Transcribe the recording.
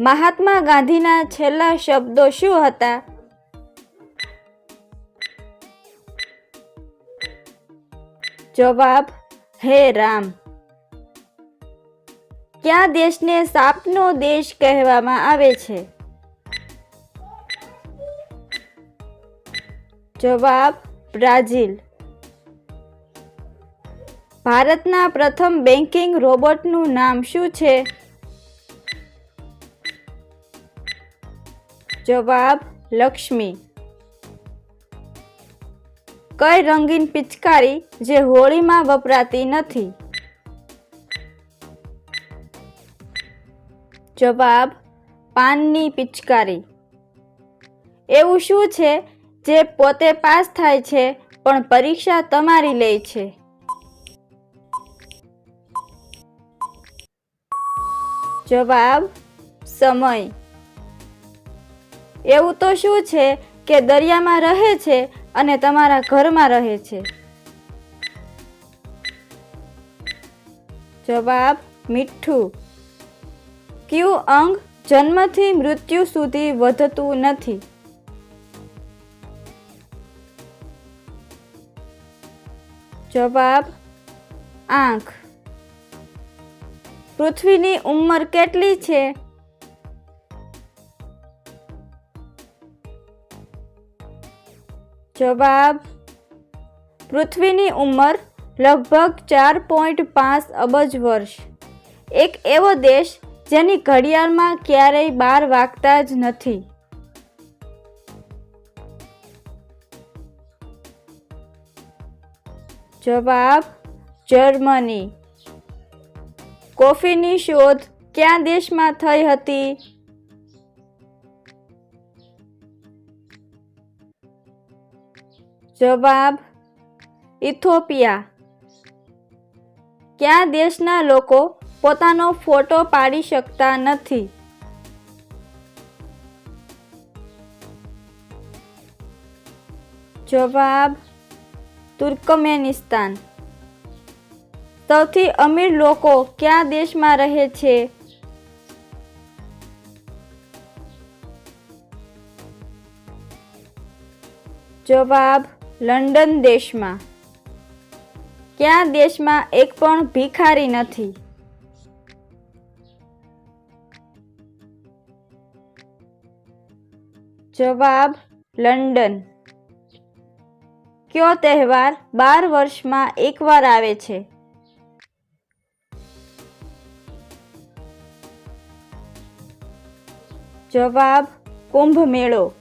મહાત્મા ગાંધીના છેલ્લા શબ્દો શું હતા? જવાબ, હે રામ. કયા દેશને સાપનો દેશ કહેવામાં આવે છે? જવાબ, બ્રાઝિલ. ભારતના પ્રથમ બેન્કિંગ રોબોટનું નામ શું છે? જવાબ લક્ષ્મી. કઈ રંગીન પિચકારી જે હોળીમાં વપરાતી નથી? જવાબ પાનની પિચકારી. એવું શું છે જે પોતે પાસ થાય છે પણ પરીક્ષા તમારી લે છે? જવાબ સમય. એવું તો શું છે કે દરિયામાં રહે છે અને તમારા ઘરમાં રહે છે? જવાબ, મીઠું. ક્યુ અંગ જન્મથી મૃત્યુ સુધી વધતું નથી? જવાબ, આંખ. પૃથ્વીની ઉંમર કેટલી છે? જવાબ, પૃથ્વીની ઉંમર લગભગ ચાર પોઈન્ટ પાંચ અબજ વર્ષ. એક એવો દેશ જેની ઘડિયાળમાં ક્યારેય બાર વાગતા જ નથી. જવાબ, જર્મની. કોફીની શોધ કયા દેશમાં થઈ હતી? જવાબ, ઇથોપિયા. કયા દેશના લોકો પોતાનો ફોટો પાડી શકતા નથી? જવાબ, તુર્કમેનિસ્તાન. સૌથી અમીર લોકો કયા દેશમાં રહે છે? જવાબ લંડન દેશમાં. ક્યાં દેશમાં એક પણ ભિખારી નથી? જવાબ, લંડન. કયો તહેવાર બાર વર્ષમાં એકવાર આવે છે? જવાબ કુંભ મેળો